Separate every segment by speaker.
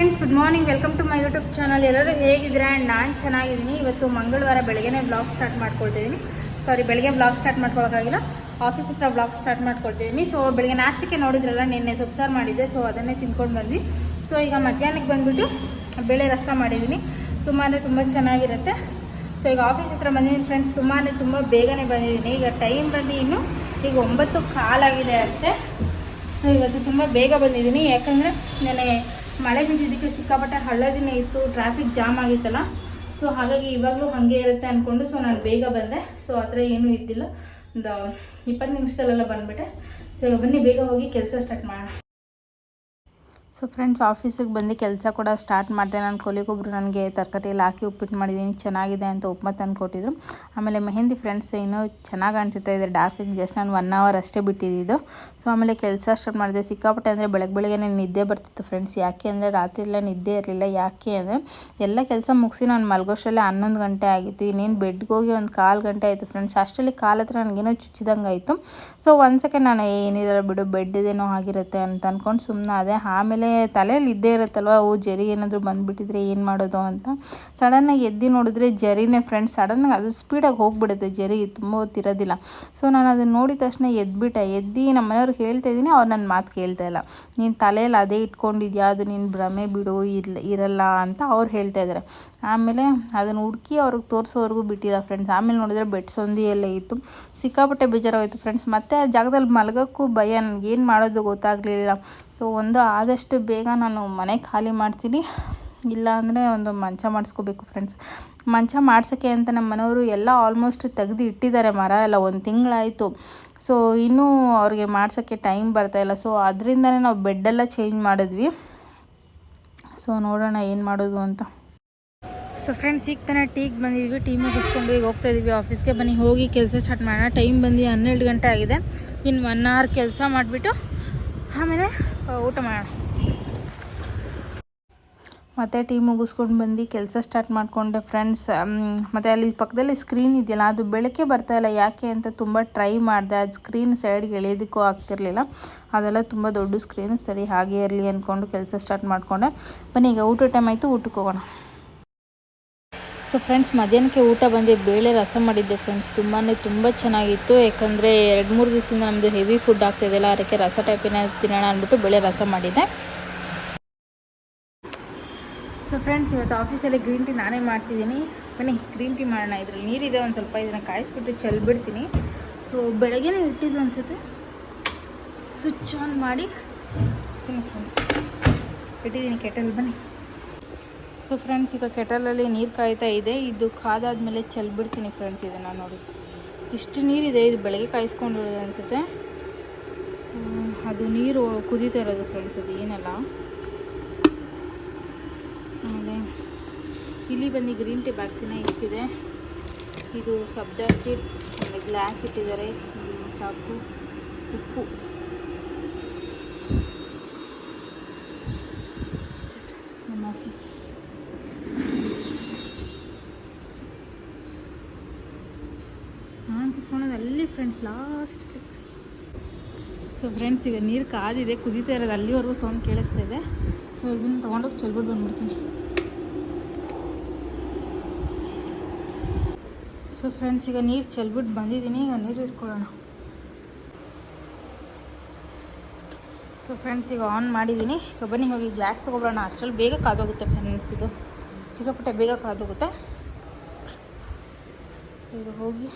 Speaker 1: Friends good morning welcome to my YouTube channel ಎಲ್ಲರೂ ಹೇಗಿದ್ರೆ and ನಾನು ಚೆನ್ನಾಗಿದ್ದೀನಿ. ಇವತ್ತು ಮಂಗಳವಾರ ಬೆಳಗ್ಗೆನೇ ಬ್ಲಾಗ್ ಸ್ಟಾರ್ಟ್ ಮಾಡ್ಕೊಳ್ತಿದ್ದೀನಿ. ಸಾರಿ ಬೆಳಗ್ಗೆ ಬ್ಲಾಗ್ ಸ್ಟಾರ್ಟ್ ಮಾಡ್ಕೊಳಕ್ಕಾಗಿಲ್ಲ. ಆಫೀಸ್ ಹತ್ರ ಬ್ಲಾಗ್ ಸ್ಟಾರ್ಟ್ ಮಾಡ್ಕೊಳ್ತಿದ್ದೀನಿ. ಸೊ ಬೆಳಗ್ಗೆ ನಾಷ್ಟಕ್ಕೆ ನೋಡಿದ್ರಲ್ಲ, ನಿನ್ನೆ ಸೊಪ್ಸಾರು ಮಾಡಿದ್ದೆ. ಸೊ ಅದನ್ನೇ ತಿನ್ಕೊಂಡು ಬಂದ್ವಿ. ಸೊ ಈಗ ಮಧ್ಯಾಹ್ನಕ್ಕೆ ಬಂದುಬಿಟ್ಟು ಬೇಳೆ ರಸ ಮಾಡಿದ್ದೀನಿ. ತುಂಬಾ ತುಂಬ ಚೆನ್ನಾಗಿರುತ್ತೆ. ಸೊ ಈಗ ಆಫೀಸ್ ಹತ್ರ ಬಂದಿದ್ದೀನಿ ಫ್ರೆಂಡ್ಸ್ ತುಂಬಾ ತುಂಬ ಬೇಗನೆ ಬಂದಿದ್ದೀನಿ. ಈಗ ಟೈಮ್ ಬಂದು ಇನ್ನು ಈಗ ಒಂಬತ್ತು ಕಾಲಾಗಿದೆ ಅಷ್ಟೇ. ಸೊ ಇವತ್ತು ತುಂಬ ಬೇಗ ಬಂದಿದ್ದೀನಿ. ಯಾಕಂದರೆ ನನಗೆ ಮಳೆ ಬಿದ್ದಿದ್ದಕ್ಕೆ ಸಿಕ್ಕಾಪಟ್ಟೆ ಹಳ್ಳದಿನ ಇತ್ತು ಟ್ರಾಫಿಕ್ ಜಾಮ್ ಆಗಿತ್ತಲ್ಲ. ಸೊ ಹಾಗಾಗಿ ಇವಾಗಲೂ ಹಾಗೆ ಇರುತ್ತೆ ಅಂದ್ಕೊಂಡು ಸೊ ನಾನು ಬೇಗ ಬಂದೆ. ಸೊ ಆ ಥರ ಏನೂ ಇದ್ದಿಲ್ಲ. ಒಂದು ಇಪ್ಪತ್ತು ನಿಮಿಷದಲ್ಲೆಲ್ಲ ಬಂದುಬಿಟ್ಟೆ. ಸೊ ಬನ್ನಿ, ಬೇಗ ಹೋಗಿ ಕೆಲಸ ಸ್ಟಾರ್ಟ್ ಮಾಡೋಣ. ಸೊ ಫ್ರೆಂಡ್ಸ್ ಆಫೀಸಿಗೆ ಬಂದು ಕೆಲಸ ಕೂಡ ಸ್ಟಾರ್ಟ್ ಮಾಡಿದೆ. ನನ್ನ ಕೊಲಿಗೊಬ್ರು ನನಗೆ ತರಕಾರಿ ಎಲ್ಲ ಹಾಕಿ ಉಪ್ಪಿಟ್ಟು ಮಾಡಿದ್ದೀನಿ ಚೆನ್ನಾಗಿದೆ ಅಂತ ಉಪ್ಮಾ ತಂದು ಕೊಟ್ಟಿದ್ರು. ಆಮೇಲೆ ಮೆಹಂದಿ ಫ್ರೆಂಡ್ಸ್ ಇನ್ನೂ ಚೆನ್ನಾಗಿ ಕಾಣ್ತಿತ್ತು ಇದೆ ಡಾರ್ಕಿಂಗ್ ಜಸ್ಟ್ ನಾನು ಒನ್ ಅವರ್ ಅಷ್ಟೇ ಬಿಟ್ಟಿದ್ದು ಸೊ ಆಮೇಲೆ ಕೆಲಸ ಸ್ಟಾರ್ಟ್ ಮಾಡಿದೆ. ಸಿಕ್ಕಾಪಟ್ಟೆ ಅಂದರೆ ಬೆಳಗ್ಗೆ ಬೆಳಗ್ಗೆ ನಿದ್ದೆ ಬರ್ತಿತ್ತು ಫ್ರೆಂಡ್ಸ್ ಯಾಕೆ ಅಂದರೆ ರಾತ್ರಿ ಎಲ್ಲ ನಿದ್ದೆ ಇರಲಿಲ್ಲ. ಯಾಕೆ ಅಂದರೆ ಎಲ್ಲ ಕೆಲಸ ಮುಗಿಸಿ ನಾನು ಮಲ್ಗೋಷ್ಟರಲ್ಲೇ ಹನ್ನೊಂದು ಗಂಟೆ ಆಗಿತ್ತು. ಇನ್ನೇನು ಬೆಡ್ಗೆ ಹೋಗಿ ಒಂದು ಕಾಲು ಗಂಟೆ ಆಯಿತು ಫ್ರೆಂಡ್ಸ್ ಅಷ್ಟರಲ್ಲಿ ಕಾಲ ಹತ್ರ ನನಗೇನೋ ಚುಚ್ಚಿದಂಗೆ ಆಯಿತು. ಸೊ ಒಂದು ಸೆಕೆಂಡ್ ನಾನು ಏನಿರಲ್ಲ ಬಿಡು ಬೆಡ್ ಇದೇನೋ ಆಗಿರುತ್ತೆ ಅಂತ ಅಂದ್ಕೊಂಡು ಸುಮ್ಮನೆ ಅದೇ ಆಮೇಲೆ ತಲೆಯಲ್ಲಿ ಇದ್ದೇ ಇರುತ್ತಲ್ವ, ಓ ಜರಿ ಏನಾದರೂ ಬಂದುಬಿಟ್ಟಿದ್ರೆ ಏನು ಮಾಡೋದು ಅಂತ. ಸಡನ್ನಾಗಿ ಎದ್ದು ನೋಡಿದ್ರೆ ಜರಿನೇ ಫ್ರೆಂಡ್ಸ್ ಸಡನ್ನಾಗಿ ಅದು ಸ್ಪೀಡಾಗಿ ಹೋಗ್ಬಿಡುತ್ತೆ, ಜರಿ ತುಂಬ ಹೊತ್ತಿರೋದಿಲ್ಲ. ಸೊ ನಾನು ಅದನ್ನು ನೋಡಿದ ತಕ್ಷಣ ಎದ್ಬಿಟ್ಟೆ. ಎದ್ದು ನಮ್ಮ ಮನೆಯವ್ರಿಗೆ ಹೇಳ್ತಾ ಇದ್ದೀನಿ, ಅವ್ರು ನನ್ನ ಮಾತು ಕೇಳ್ತಾ ಇಲ್ಲ. ನೀನು ತಲೆಯಲ್ಲಿ ಅದೇ ಇಟ್ಕೊಂಡಿದ್ಯಾ, ಅದು ನೀನು ಭ್ರಮೆ ಬಿಡು, ಇರ್ಲ, ಇರಲ್ಲ ಅಂತ ಅವ್ರು ಹೇಳ್ತಾ ಇದ್ದಾರೆ ಆಮೇಲೆ ಅದನ್ನು ಹುಡುಕಿ ಅವ್ರಿಗೆ ತೋರಿಸೋವರೆಗೂ ಬಿಟ್ಟಿಲ್ಲ ಫ್ರೆಂಡ್ಸ್ ಆಮೇಲೆ ನೋಡಿದ್ರೆ ಬೆಡ್ ಸೊಂದಿಯಲ್ಲೇ ಇತ್ತು. ಸಿಕ್ಕಾಪಟ್ಟೆ ಬೇಜಾರಾಗೋಯ್ತು ಫ್ರೆಂಡ್ಸ್ ಮತ್ತೆ ಆ ಜಾಗದಲ್ಲಿ ಮಲಗೋಕ್ಕೂ ಭಯ, ನನಗೇನು ಮಾಡೋದು ಗೊತ್ತಾಗಲಿಲ್ಲ. ಸೊ ಒಂದು ಆದಷ್ಟು ಬೇಗ ನಾನು ಮನೆ ಖಾಲಿ ಮಾಡ್ತೀನಿ. ಇಲ್ಲ ಅಂದರೆ ಒಂದು ಮಂಚ ಮಾಡಿಸ್ಕೋಬೇಕು ಫ್ರೆಂಡ್ಸ್ ಮಂಚ ಮಾಡ್ಸೋಕ್ಕೆ ಅಂತ ನಮ್ಮ ಮನೆಯವರು ಎಲ್ಲ ಆಲ್ಮೋಸ್ಟ್ ತೆಗೆದು ಇಟ್ಟಿದ್ದಾರೆ ಮರ ಎಲ್ಲ, ಒಂದು ತಿಂಗಳಾಯಿತು. ಸೊ ಇನ್ನೂ ಅವ್ರಿಗೆ ಮಾಡ್ಸೋಕ್ಕೆ ಟೈಮ್ ಬರ್ತಾಯಿಲ್ಲ ಸೊ ಅದರಿಂದನೇ ನಾವು ಬೆಡ್ಡೆಲ್ಲ ಚೇಂಜ್ ಮಾಡಿದ್ವಿ. ಸೊ ನೋಡೋಣ ಏನು ಮಾಡೋದು ಅಂತ. ಸೊ ಫ್ರೆಂಡ್ಸ್ ಈಗ ತಾನೇ ಟೀಗೆ ಬಂದಿದ್ವಿ. ಟೀ ಮುಗಿಸ್ಕೊಂಡು ಈಗ ಹೋಗ್ತಾ ಇದೀವಿ. ಆಫೀಸ್ಗೆ ಬನ್ನಿ. ಹೋಗಿ ಕೆಲಸ ಸ್ಟಾರ್ಟ್ ಮಾಡೋಣ. ಟೈಮ್ ಬಂದು ಹನ್ನೆರಡು ಗಂಟೆ ಆಗಿದೆ. ಇನ್ನು ಒನ್ ಅವರ್ ಕೆಲಸ ಮಾಡಿಬಿಟ್ಟು ಆಮೇಲೆ ಊಟ ಮಾಡೋಣ ಮತ್ತೆ ಟೀ ಮುಗಿಸ್ಕೊಂಡು ಬಂದು ಕೆಲಸ ಸ್ಟಾರ್ಟ್ ಮಾಡಿಕೊಂಡೆ ಫ್ರೆಂಡ್ಸ್ ಮತ್ತು ಅಲ್ಲಿ ಪಕ್ಕದಲ್ಲಿ ಸ್ಕ್ರೀನ್ ಇದೆಯಲ್ಲ, ಅದು ಬೆಳಕೆ ಬರ್ತಾಯಿಲ್ಲ ಯಾಕೆ ಅಂತ ತುಂಬ ಟ್ರೈ ಮಾಡಿದೆ. ಅದು ಸ್ಕ್ರೀನ್ ಸೈಡ್ಗೆ ಎಳೆಯೋದಕ್ಕೂ ಆಗ್ತಿರಲಿಲ್ಲ. ಅದೆಲ್ಲ ತುಂಬ ದೊಡ್ಡ ಸ್ಕ್ರೀನು ಸರಿ ಹಾಗೆ ಇರಲಿ ಅಂದ್ಕೊಂಡು ಕೆಲಸ ಸ್ಟಾರ್ಟ್ ಮಾಡಿಕೊಂಡೆ. ಬನ್ನಿ, ಈಗ ಊಟ ಟೈಮ್ ಆಯಿತು, ಊಟಕ್ಕೆ ಹೋಗೋಣ. ಸೊ ಫ್ರೆಂಡ್ಸ್ ಮಧ್ಯಾಹ್ನಕ್ಕೆ ಊಟ ಬಂದು ಬೇಳೆ ರಸ ಮಾಡಿದ್ದೆ ಫ್ರೆಂಡ್ಸ್ ತುಂಬಾ ತುಂಬ ಚೆನ್ನಾಗಿತ್ತು. ಯಾಕಂದರೆ ಎರಡು ಮೂರು ದಿವಸದಿಂದ ನಮ್ಮದು ಹೆವಿ ಫುಡ್ ಆಗ್ತಿದೆಯಲ್ಲ ಅದಕ್ಕೆ ರಸ ಟೈಪಿನ ತಿನ್ನೋಣ ಅಂದ್ಬಿಟ್ಟು ಬೇಳೆ ರಸ ಮಾಡಿದ್ದೆ. ಸೊ ಫ್ರೆಂಡ್ಸ್ ಇವತ್ತು ಆಫೀಸಲ್ಲಿ ಗ್ರೀನ್ ಟೀ ನಾನೇ ಮಾಡ್ತಿದ್ದೀನಿ. ಬನ್ನಿ ಗ್ರೀನ್ ಟೀ ಮಾಡೋಣ. ಇದರಲ್ಲಿ ನೀರಿದೆ, ಒಂದು ಸ್ವಲ್ಪ ಇದನ್ನು ಕಾಯಿಸ್ಬಿಟ್ಟು ಚೆಲ್ಬಿಡ್ತೀನಿ. ಸೊ ಬೆಳಗ್ಗೆನೇ ಇಟ್ಟಿದ್ದು ಅನಿಸುತ್ತೆ. ಸ್ವಿಚ್ ಆನ್ ಮಾಡಿ ಫ್ರೆಂಡ್ಸ್ ಇಟ್ಟಿದ್ದೀನಿ ಕೆಟಲ್ ಬನ್ನಿ. ಸೊ ಫ್ರೆಂಡ್ಸ್, ಈಗ ಕೆಟಲಲ್ಲಿ ನೀರು ಕಾಯ್ತಾ ಇದೆ. ಇದು ಕಾದಾದ್ಮೇಲೆ ಚೆಲ್ಬಿಡ್ತೀನಿ ಫ್ರೆಂಡ್ಸ್ ಇದನ್ನು ನೋಡಿ. ಇಷ್ಟು ನೀರಿದೆ, ಇದು ಬೆಳಗ್ಗೆ ಕಾಯಿಸ್ಕೊಂಡಿರೋದು ಅನಿಸುತ್ತೆ. ಅದು ನೀರು ಕುದೀತಾ ಇರೋದು ಫ್ರೆಂಡ್ಸ್, ಅದು ಏನಲ್ಲ. ಆಮೇಲೆ ಇಲ್ಲಿ ಬಂದು ಗ್ರೀನ್ ಟೀ ಬ್ಯಾಗ್ಸಿನ ಇಷ್ಟಿದೆ. ಇದು ಸಬ್ಜಾ ಸೀಡ್ಸ್, ಆಮೇಲೆ ಗ್ಲಾಸ್ ಇಟ್ಟಿದ್ದಾರೆ. ಚಾಕು, ಉಪ್ಪು ಅಷ್ಟೇ friends, ನಮ್ಮ ಆಫೀಸ್ ನಾನು ಅಲ್ಲಿ ಫ್ರೆಂಡ್ಸ್ ಲಾಸ್ಟ್ ಸೊ ಫ್ರೆಂಡ್ಸ್ ಈಗ ನೀರು ಕಾದಿದೆ, ಕುದೀತಾ ಇರೋದು, ಅಲ್ಲಿವರೆಗೂ ಸೌಂಡ್ ಕೇಳಿಸ್ತಾ ಇದೆ. ಸೊ ಇದನ್ನು ತೊಗೊಂಡೋಗಿ ಚೆಲ್ಬಿಟ್ಟು ಬಂದ್ಬಿಡ್ತೀನಿ. ಸೊ ಫ್ರೆಂಡ್ಸ್ ಈಗ ನೀರು ಚೆಲ್ಬಿಟ್ಟು ಬಂದಿದ್ದೀನಿ, ಈಗ ನೀರು ಇಟ್ಕೊಳ್ಳೋಣ ಸೊ ಫ್ರೆಂಡ್ಸ್ ಈಗ ಆನ್ ಮಾಡಿದ್ದೀನಿ. ಸೊ ಬನ್ನಿ ಹೋಗಿ ಗ್ಲಾಸ್ ತೊಗೊಬಿಡೋಣ ಅಷ್ಟರಲ್ಲಿ ಬೇಗ ಕಾದೋಗುತ್ತೆ ಫ್ರೆಂಡ್ಸ್ ಇದು. ಸಿಕ್ಕಾಪಟ್ಟೆ ಬೇಗ ಕಾದೋಗುತ್ತೆ. ಸೊ ಈಗ ಹೋಗಿ.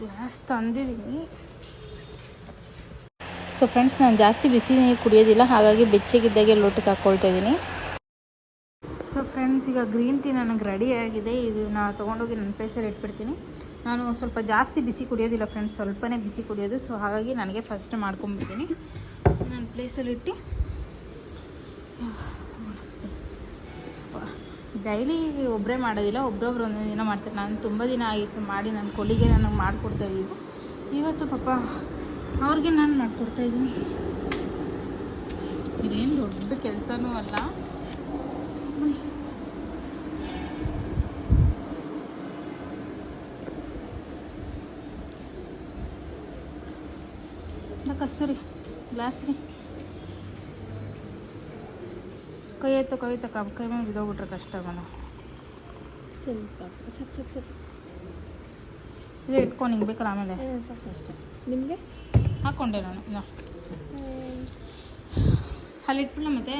Speaker 1: ಗ್ಲಾಸ್ ತಂದಿದ್ದೀನಿ. ಸೊ ಫ್ರೆಂಡ್ಸ್ ನಾನು ಜಾಸ್ತಿ ಬಿಸಿ ನೀರು ಕುಡಿಯೋದಿಲ್ಲ, ಹಾಗಾಗಿ ಬೆಚ್ಚಗಿದ್ದಾಗೆ ಲೋಟಕ್ಕೆ ಹಾಕ್ಕೊಳ್ತಾ ಇದ್ದೀನಿ. ಸೊ ಫ್ರೆಂಡ್ಸ್ ಈಗ ಗ್ರೀನ್ ಟೀ ನನಗೆ ರೆಡಿ ಆಗಿದೆ. ಇದು ನಾನು ತೊಗೊಂಡೋಗಿ ನನ್ನ ಪ್ಲೇಸಲ್ಲಿ ಇಟ್ಬಿಡ್ತೀನಿ. ನಾನು ಸ್ವಲ್ಪ ಜಾಸ್ತಿ ಬಿಸಿ ಕುಡಿಯೋದಿಲ್ಲ ಫ್ರೆಂಡ್ಸ್ ಸ್ವಲ್ಪನೇ ಬಿಸಿ ಕುಡಿಯೋದು. ಸೊ ಹಾಗಾಗಿ ನನಗೆ ಫಸ್ಟ್ ಮಾಡ್ಕೊಂಬಿಡ್ತೀನಿ ನನ್ನ ಪ್ಲೇಸಲ್ಲಿ ಇಟ್ಟು ಡೈಲಿ ಒಬ್ಬರೇ ಮಾಡೋದಿಲ್ಲ, ಒಬ್ರೊಬ್ರು ಒಂದೊಂದು ದಿನ ಮಾಡ್ತಾರೆ. ನಾನು ತುಂಬ ದಿನ ಆಗಿತ್ತು ಮಾಡಿ ನನ್ನ ಕೊಲಿಗೆ ನನಗೆ ಮಾಡಿಕೊಡ್ತಾ ಇದ್ದಿದ್ದು ಇವತ್ತು ಪಾಪ ಅವ್ರಿಗೆ ನಾನು ಮಾಡಿಕೊಡ್ತಾ ಇದ್ದೀನಿ. ಇದೇನು ದೊಡ್ಡ ಕೆಲಸನೂ ಅಲ್ಲ. ಕಸ್ತೂರಿ ಕಸ್ತೂರಿ ಗ್ಲಾಸ್ಗೆ ಕೈ ಎತ್ತ ಕೈ ಎತ್ತ ಕೈ ಮೇಲೆ ಬಿದ್ದೋಗ್ಬಿಟ್ರೆ ಕಷ್ಟ ಮನ.
Speaker 2: ಸ್ವಲ್ಪ
Speaker 1: ಇಲ್ಲೇ ಇಟ್ಕೊಂಡು ಹಿಂಗೆ ಬೇಕಲ್ಲ ಆಮೇಲೆ.
Speaker 2: ಸಾಕು ಅಷ್ಟೇ. ನಿಮಗೆ?
Speaker 1: ಹಾಕ್ಕೊಂಡೆ ನಾನು ಇಲ್ಲ ಅಲ್ಲಿ ಇಟ್ಬಿಡಲ್ಲ ಮತ್ತೆ?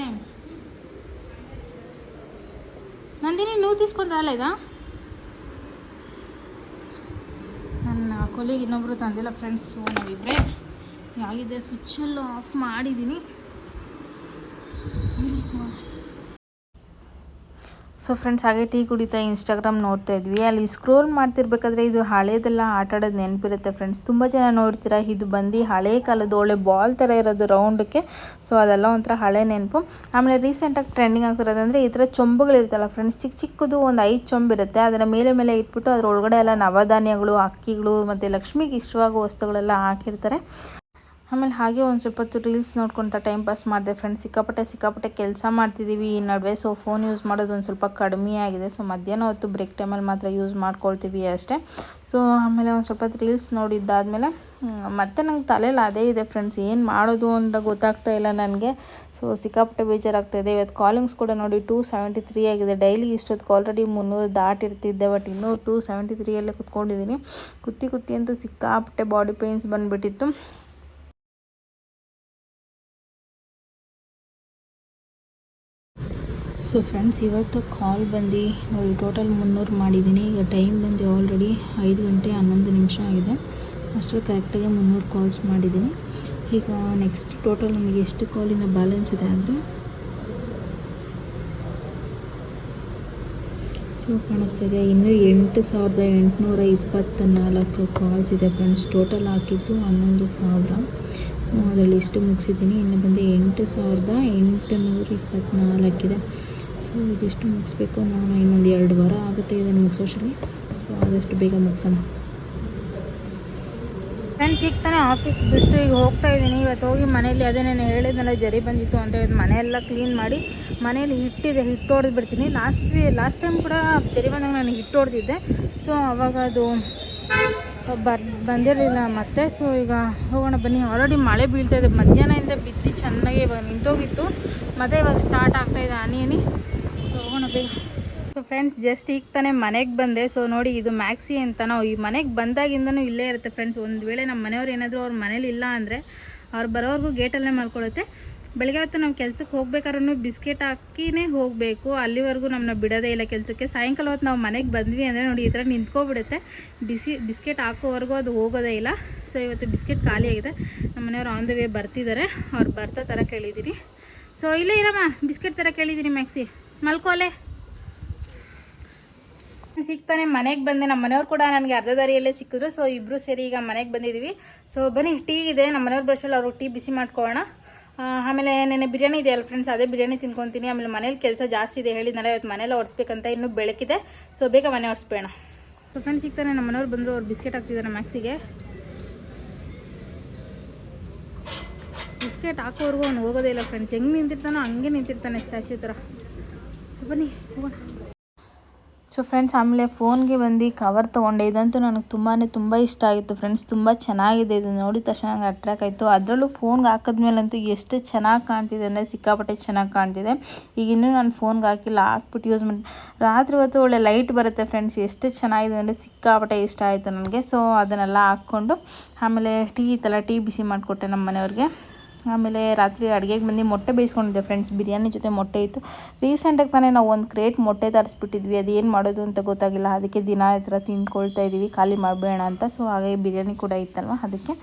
Speaker 1: ನಂದಿನಿ ನೀವು తీసుಕೊಂಡು ಇದ ನನ್ನ ಕೊಲಿಗೆ ಇನ್ನೊಬ್ರು ತಂದಿಲ್ಲ ಫ್ರೆಂಡ್ಸು ನಾವಿಬ್ರೆ. ಯಾವಿದೆ ಸ್ವಿಚ್ಚಲ್ಲೂ ಆಫ್ ಮಾಡಿದ್ದೀನಿ ಸೊ ಫ್ರೆಂಡ್ಸ್ ಹಾಗೆ ಟೀ ಕುಡಿತಾ ಇನ್ಸ್ಟಾಗ್ರಾಮ್ ನೋಡ್ತಾ ಇದ್ವಿ. ಅಲ್ಲಿ ಸ್ಕ್ರೋಲ್ ಮಾಡ್ತಿರ್ಬೇಕಾದ್ರೆ ಇದು ಹಳೇದೆಲ್ಲ ಆಟ ಆಡೋದು ನೆನಪಿರುತ್ತೆ ಫ್ರೆಂಡ್ಸ್ ತುಂಬ ಜನ ನೋಡ್ತೀರಾ, ಇದು ಬಂದು ಹಳೆ ಕಾಲದ ಒಳ್ಳೆ ಬಾಲ್ ಥರ ಇರೋದು ರೌಂಡಕ್ಕೆ ಸೊ ಅದೆಲ್ಲ ಒಂಥರ ಹಳೆ ನೆನಪು. ಆಮೇಲೆ ರೀಸೆಂಟಾಗಿ ಟ್ರೆಂಡಿಂಗ್ ಆಗ್ತಿರೋದಂದರೆ ಈ ಥರ ಚೊಂಬುಗಳಿರ್ತಲ್ಲ ಫ್ರೆಂಡ್ಸ್ ಚಿಕ್ಕ ಚಿಕ್ಕದು ಒಂದು ಐದು ಚೊಂಬಿರುತ್ತೆ ಅದರ ಮೇಲೆ ಮೇಲೆ ಇಟ್ಬಿಟ್ಟು ಅದರ ಒಳಗಡೆ ಎಲ್ಲ ನವಧಾನ್ಯಗಳು, ಅಕ್ಕಿಗಳು ಮತ್ತು ಲಕ್ಷ್ಮಿಗೆ ಇಷ್ಟವಾಗುವ ವಸ್ತುಗಳೆಲ್ಲ ಹಾಕಿರ್ತಾರೆ. ಆಮೇಲೆ ಹಾಗೆ ಒಂದು ಸ್ವಲ್ಪ ಹೊತ್ತು ರೀಲ್ಸ್ ನೋಡ್ಕೊತ ಟೈಮ್ ಪಾಸ್ ಮಾಡಿದೆ ಫ್ರೆಂಡ್ಸ್ ಸಿಕ್ಕಾಪಟ್ಟೆ ಸಿಕ್ಕಾಪಟ್ಟೆ ಕೆಲಸ ಮಾಡ್ತಿದ್ದೀವಿ ಈ ನಡುವೆ ಸೊ ಫೋನ್ ಯೂಸ್ ಮಾಡೋದು ಒಂದು ಸ್ವಲ್ಪ ಕಡಿಮೆ ಆಗಿದೆ. ಸೊ ಮಧ್ಯಾಹ್ನ ಹೊತ್ತು ಬ್ರೇಕ್ ಟೈಮಲ್ಲಿ ಮಾತ್ರ ಯೂಸ್ ಮಾಡ್ಕೊಳ್ತೀವಿ ಅಷ್ಟೇ. ಸೊ ಆಮೇಲೆ ಒಂದು ಸ್ವಲ್ಪ ಹೊತ್ತು ರೀಲ್ಸ್ ನೋಡಿದ್ದಾದಮೇಲೆ ಮತ್ತೆ ನಂಗೆ ತಲೆಯಲ್ಲಿ ಅದೇ ಇದೆ ಫ್ರೆಂಡ್ಸ್ ಏನು ಮಾಡೋದು ಅಂತ ಗೊತ್ತಾಗ್ತಾ ಇಲ್ಲ ನನಗೆ. ಸೊ ಸಿಕ್ಕಾಪಟ್ಟೆ ಬೇಜಾರಾಗ್ತಾ ಇದೆ. ಇವತ್ತು ಕಾಲಿಂಗ್ಸ್ ಕೂಡ ನೋಡಿ ಟೂ ಸೆವೆಂಟಿ ತ್ರೀ ಆಗಿದೆ. ಡೈಲಿ ಇಷ್ಟೊತ್ತು ಆಲ್ರೆಡಿ ಮುನ್ನೂರು ದಾಟಿರ್ತಿದ್ದೆ ಬಟ್ ಇನ್ನೂ ಟೂ ಸೆವೆಂಟಿ ತ್ರೀಯಲ್ಲೇ ಕುತ್ಕೊಂಡಿದ್ದೀನಿ ಕುತ್ತಿ ಕುತ್ತಿ ಅಂತೂ ಸಿಕ್ಕಾಪಟ್ಟೆ ಬಾಡಿ ಪೇಯ್ನ್ಸ್ ಬಂದುಬಿಟ್ಟಿತ್ತು. ಸೊ ಫ್ರೆಂಡ್ಸ್ ಇವತ್ತು ಕಾಲ್ ಬಂದು ನೋಡಿ ಟೋಟಲ್ ಮುನ್ನೂರು ಮಾಡಿದ್ದೀನಿ. ಈಗ ಟೈಮ್ ಬಂದು ಆಲ್ರೆಡಿ ಐದು ಗಂಟೆ ಹನ್ನೊಂದು ನಿಮಿಷ ಆಗಿದೆ. ಅಷ್ಟು ಕರೆಕ್ಟಾಗಿ ಮುನ್ನೂರು ಕಾಲ್ಸ್ ಮಾಡಿದ್ದೀನಿ. ಈಗ ನೆಕ್ಸ್ಟ್ ಟೋಟಲ್ ನನಗೆ ಎಷ್ಟು ಕಾಲಿನ ಬ್ಯಾಲೆನ್ಸ್ ಇದೆ ಅಂದರೆ? ಸೊ ಕಾಣಿಸ್ತಿದೆ ಇನ್ನೂ ಎಂಟು ಸಾವಿರದ ಎಂಟುನೂರ ಇಪ್ಪತ್ತ ನಾಲ್ಕು ಕಾಲ್ಸ್ ಇದೆ ಫ್ರೆಂಡ್ಸ್ ಟೋಟಲ್ ಹಾಕಿದ್ದು ಹನ್ನೊಂದು ಸಾವಿರ. ಸೊ ಅದರಲ್ಲಿ ಇಷ್ಟು ಮುಗಿಸಿದ್ದೀನಿ. ಇನ್ನು ಬಂದು ಎಂಟು ಸಾವಿರದ ಎಂಟುನೂರ ಇಪ್ಪತ್ತ್ನಾಲ್ಕಿದೆ ಸೊ ಇದಿಷ್ಟು ಮುಗಿಸ್ಬೇಕು. ನಾನು ಇನ್ನೊಂದು ಎರಡು ವಾರ ಆಗುತ್ತೆ ಇದನ್ನು ಮುಗಿಸೋಷ್ಟರಲ್ಲಿ. ಸೊ ಆದಷ್ಟು ಬೇಗ ಮುಗಿಸೋಣ. ಫ್ರೆಂಡ್ಸ್ ಈಗ ತಾನೇ ಆಫೀಸ್ ಬಿಟ್ಟು ಈಗ ಹೋಗ್ತಾ ಇದ್ದೀನಿ. ಇವತ್ತು ಹೋಗಿ ಮನೇಲಿ ಅದೇ ನಾನು ಹೇಳಿದ್ನಲ್ಲ, ಜರಿ ಬಂದಿತ್ತು ಅಂತ ಇವತ್ತು ಮನೆಯೆಲ್ಲ ಕ್ಲೀನ್ ಮಾಡಿ ಮನೇಲಿ ಹಿಟ್ಟಿದೆ, ಹಿಟ್ಟು ಹೊಡೆದು ಬಿಡ್ತೀನಿ. ಲಾಸ್ಟ್ ಲಾಸ್ಟ್ ಟೈಮ್ ಕೂಡ ಜರಿ ಬಂದಾಗ ನಾನು ಹಿಟ್ಟು ಹೊಡೆದಿದ್ದೆ. ಸೊ ಅವಾಗ ಅದು ಬರ್, ಬಂದಿರಲಿಲ್ಲ ಮತ್ತೆ. ಸೊ ಈಗ ಹೋಗೋಣ ಬನ್ನಿ. ಆಲ್ರೆಡಿ ಮಳೆ ಬೀಳ್ತಾ ಇದೆ. ಮಧ್ಯಾಹ್ನದಿಂದ ಬಿದ್ದು ಚೆನ್ನಾಗಿ ಇವಾಗ ನಿಂತೋಗಿತ್ತು. ಮತ್ತೆ ಇವಾಗ ಸ್ಟಾರ್ಟ್ ಆಗ್ತಾಯಿದೆ ಅನಿ ಹನಿ. ಸೊ ಫ್ರೆಂಡ್ಸ್ ಜಸ್ಟ್ ಈಗ ತಾನೇ ಮನೆಗೆ ಬಂದೆ. ಸೊ ನೋಡಿ, ಇದು ಮ್ಯಾಕ್ಸಿ ಅಂತ ನಾವು ಈ ಮನೆಗೆ ಬಂದಾಗಿಂದನೂ ಇಲ್ಲೇ ಇರುತ್ತೆ ಫ್ರೆಂಡ್ಸ್ ಒಂದು ವೇಳೆ ನಮ್ಮ ಮನೆಯವ್ರು ಏನಾದರೂ ಅವ್ರ ಮನೇಲಿ ಇಲ್ಲ ಅಂದರೆ ಅವ್ರು ಬರೋವರೆಗೂ ಗೇಟಲ್ಲೇ ಮಾಡ್ಕೊಳುತ್ತೆ. ಬೆಳಗ್ಗೆ ಹೊತ್ತು ನಾವು ಕೆಲಸಕ್ಕೆ ಹೋಗ್ಬೇಕಾದ್ರೂ ಬಿಸ್ಕೆಟ್ ಹಾಕಿನೇ ಹೋಗಬೇಕು. ಅಲ್ಲಿವರೆಗೂ ನಮ್ಮನ್ನ ಬಿಡೋದೇ ಇಲ್ಲ ಕೆಲಸಕ್ಕೆ. ಸಾಯಂಕಾಲ ಹೊತ್ತು ನಾವು ಮನೆಗೆ ಬಂದ್ವಿ ಅಂದರೆ ನೋಡಿ, ಈ ಥರ ನಿಂತ್ಕೊಬಿಡುತ್ತೆ. ಬಿಸಿ, ಬಿಸ್ಕೆಟ್ ಹಾಕೋವರೆಗೂ ಅದು ಹೋಗೋದೇ ಇಲ್ಲ. ಸೊ ಇವತ್ತು ಬಿಸ್ಕೆಟ್ ಖಾಲಿಯಾಗಿದೆ ನಮ್ಮ ಮನೆಯವ್ರು ಆನ್ ದ ವೇ ಬರ್ತಿದ್ದಾರೆ ಅವ್ರು ಬರ್ತಾ ಥರ ಕೇಳಿದ್ದೀನಿ ಸೊ ಇಲ್ಲೇ ಇರಮ್ಮ, ಬಿಸ್ಕೆಟ್ ಥರ ಕೇಳಿದ್ದೀನಿ ಮ್ಯಾಕ್ಸಿ ಮಲ್ಕೋಲೆ. ಸಿಗ್ತಾನೆ, ಮನೆಗೆ ಬಂದೆ. ನಮ್ಮ ಮನೆಯವ್ರು ಕೂಡ ನನಗೆ ಅರ್ಧ ದಾರಿಯಲ್ಲೇ ಸಿಕ್ಕಿದ್ರು. ಸೊ ಇಬ್ಬರು ಸೇರಿ ಈಗ ಮನೆಗೆ ಬಂದಿದ್ದೀವಿ ಸೊ ಬನ್ನಿ, ಟೀ ಇದೆ. ನಮ್ಮ ಮನೆಯವ್ರ ಬಸ್ಸಲ್ಲಿ ಅವರು ಟೀ ಬಿಸಿ ಮಾಡ್ಕೊಳ್ಳೋಣ ಆಮೇಲೆ ನೆನೆ ಬಿರಿಯಾನಿ ಇದೆ ಅಲ್ಲ ಫ್ರೆಂಡ್ಸ್ ಅದೇ ಬಿರಿಯಾನಿ ತಿನ್ಕೊತೀನಿ. ಆಮೇಲೆ ಮನೇಲಿ ಕೆಲಸ ಜಾಸ್ತಿ ಇದೆ ಹೇಳಿದ್ನಲ್ಲ ಇವತ್ತು ಮನೇಲಿ ಓಡಿಸ್ಬೇಕಂತ ಇನ್ನೂ ಬೆಳಕಿದೆ. ಸೊ ಬೇಗ ಮನೆ ಒರೆಸ್ಬೇಣ. ಸೊ ಫ್ರೆಂಡ್ಸ್ ಸಿಗ್ತಾನೆ. ನಮ್ಮ ಮನೆಯವ್ರು ಬಂದರು, ಅವ್ರು ಬಿಸ್ಕೆಟ್ ಹಾಕ್ತಿದ್ದಾರೆ ಮ್ಯಾಕ್ಸಿಗೆ. ಬಿಸ್ಕೆಟ್ ಹಾಕೋವರೆಗೂ ಅವ್ನು ಹೋಗೋದೇ ಇಲ್ಲ ಫ್ರೆಂಡ್ಸ್ ಹೆಂಗೆ ನಿಂತಿರ್ತಾನೋ ಹಂಗೆ ನಿಂತಿರ್ತಾನೆ ಸ್ಟ್ಯಾಚ್ಯೂ ಥರ ಸೊ ಫ್ರೆಂಡ್ಸ್ ಆಮೇಲೆ ಫೋನ್ಗೆ ಬಂದು ಕವರ್ ತೊಗೊಂಡೆ. ಇದಂತೂ ನನಗೆ ತುಂಬಾ ತುಂಬ ಇಷ್ಟ ಆಗಿತ್ತು ಫ್ರೆಂಡ್ಸ್ ತುಂಬ ಚೆನ್ನಾಗಿದೆ ಇದು. ನೋಡಿದ ತಕ್ಷಣ ನನಗೆ ಅಟ್ರ್ಯಾಕ್ಟ್ ಆಯಿತು. ಅದರಲ್ಲೂ ಫೋನ್ಗೆ ಹಾಕಿದ್ಮೇಲಂತೂ ಎಷ್ಟು ಚೆನ್ನಾಗಿ ಕಾಣ್ತಿದೆ ಅಂದರೆ ಸಿಕ್ಕಾಪಟ್ಟೆ ಚೆನ್ನಾಗಿ ಕಾಣ್ತಿದೆ. ಈಗ ಇನ್ನೂ ನಾನು ಫೋನ್ಗೆ ಹಾಕಿಲ್ಲ, ಹಾಕ್ಬಿಟ್ಟು ಯೂಸ್ ಮಾಡಿ. ರಾತ್ರಿ ಹೊತ್ತು ಒಳ್ಳೆ ಲೈಟ್ ಬರುತ್ತೆ ಫ್ರೆಂಡ್ಸ್ ಎಷ್ಟು ಚೆನ್ನಾಗಿದೆ ಅಂದರೆ ಸಿಕ್ಕಾಪಟ್ಟೆ ಇಷ್ಟ ಆಯಿತು ನನಗೆ. ಸೊ ಅದನ್ನೆಲ್ಲ ಹಾಕ್ಕೊಂಡು, ಆಮೇಲೆ ಟೀ ಇತ್ತಲ್ಲ ಟೀ ಬಿಸಿ ಮಾಡಿಕೊಟ್ಟೆ ನಮ್ಮ ಮನೆಯವ್ರಿಗೆ ಆಮೇಲೆ ರಾತ್ರಿ ಅಡುಗೆಗೆ ಬಂದು ಮೊಟ್ಟೆ ಬೇಯಿಸ್ಕೊಂಡಿದ್ದೆ ಫ್ರೆಂಡ್ಸ್ ಬಿರಿಯಾನಿ ಜೊತೆ ಮೊಟ್ಟೆ ಇತ್ತು. ರೀಸೆಂಟಾಗಿ ತಾನೇ ನಾವು ಒಂದು ಕ್ರೇಟ್ ಮೊಟ್ಟೆ ತರಿಸ್ಬಿಟ್ಟಿದ್ವಿ. ಅದು ಮಾಡೋದು ಅಂತ ಗೊತ್ತಾಗಿಲ್ಲ. ಅದಕ್ಕೆ ದಿನ ಈ ಥರ ತಿಂದ್ಕೊಳ್ತಾ ಇದ್ದೀವಿ ಖಾಲಿ ಮಾಡಬೇಡ ಅಂತ. ಸೊ ಹಾಗೆ ಬಿರಿಯಾನಿ ಕೂಡ ಇತ್ತಲ್ವ? ಅದಕ್ಕೆ.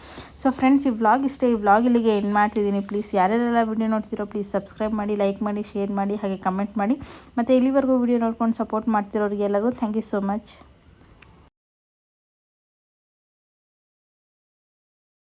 Speaker 1: ಸೊ ಫ್ರೆಂಡ್ಸ್ ಈ ವ್ಲಾಗ್ ಇಷ್ಟೇ. ಈ ವ್ಲಾಗ್ ಇಲ್ಲಿಗೆ ಎಂಡ್ ಮಾಡ್ತಿದ್ದೀನಿ. ಪ್ಲೀಸ್ ಯಾರ್ಯಾರೆಲ್ಲ ವಿಡಿಯೋ ನೋಡ್ತಿರೋ ಪ್ಲೀಸ್ ಸಬ್ಸ್ಕ್ರೈಬ್ ಮಾಡಿ ಲೈಕ್ ಮಾಡಿ ಶೇರ್ ಮಾಡಿ, ಹಾಗೆ ಕಮೆಂಟ್ ಮಾಡಿ. ಮತ್ತು ಇಲ್ಲಿವರೆಗೂ ವಿಡಿಯೋ ನೋಡ್ಕೊಂಡು ಸಪೋರ್ಟ್ ಮಾಡ್ತಿರೋರಿಗೆ ಎಲ್ಲರಿಗೂ ಥ್ಯಾಂಕ್ ಯು ಸೋ ಮಚ್